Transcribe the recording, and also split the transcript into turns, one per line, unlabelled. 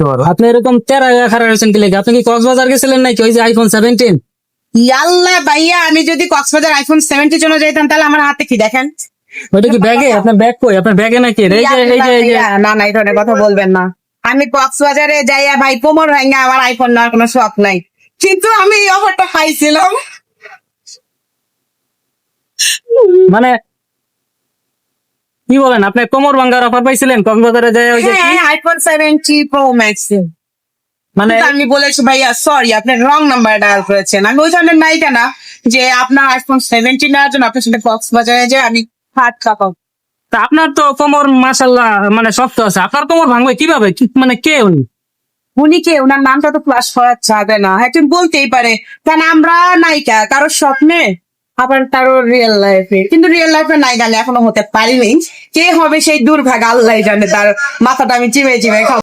দেখতে পারো আপনি এরকম তেরা খারাপ হয়েছেন কি লেগে? আপনি কি কক্সবাজার গেছিলেন নাকি? ওই যে আইফোন সেভেন্টিন
ইয়াল্লা ভাইয়া আমি যদি কক্সবাজার আইফোন সেভেন্টির জন্য যাইতাম তাহলে আমার হাতে কি দেখেন?
ওইটা কি ব্যাগে? আপনার ব্যাগ কই? আপনার ব্যাগে নাকি? এই যে এই যে এই যে।
না না এই ধরনের কথা বলবেন না। আমি কক্সবাজারে যাইয়া ভাই কোমর ভেঙে আমার আইফোন নেওয়ার কোনো শখ নাই। কিন্তু আমি এই অফারটা পাইছিলাম।
মানে কি বলেন আপনি কোমর ভাঙ্গার অফার পাইছিলেন? কক্সবাজারে যায় ওই যে কি?
হ্যাঁ আইফোন সেভেন্টি প্রো ম্যাক্স
মানে
আমি বলেছি ভাইয়া সরি আপনি রং নাম্বার ডায়াল করেছেন। আমি ওই ধরনের নায়িকা না যে আপনার আইফোন সেভেন্টি নেওয়ার জন্য আপনার সাথে কক্সবাজারে যে আমি হাত কাঁপাবো।
তা আপনার তো কোমর মাশাল্লাহ মানে শক্ত আছে। আপনার কোমর ভাঙবে কীভাবে? কি- মানে কে উনি?
উনি কে? ওনার নামটা তো ফ্লাশ করা যাবে না। একজন বলতেই পারে। কারণ আমরা নায়িকা কারও স্বপ্নে আবার তারও রিয়েল লাইফে কিন্তু রিয়েল লাইফে নাই গালে এখনও হতে পারিনি। কে হবে সেই দুর্ভাগ? আল্লাহ জানে। তার মাথাটা আমি চিমে চিমে খাব।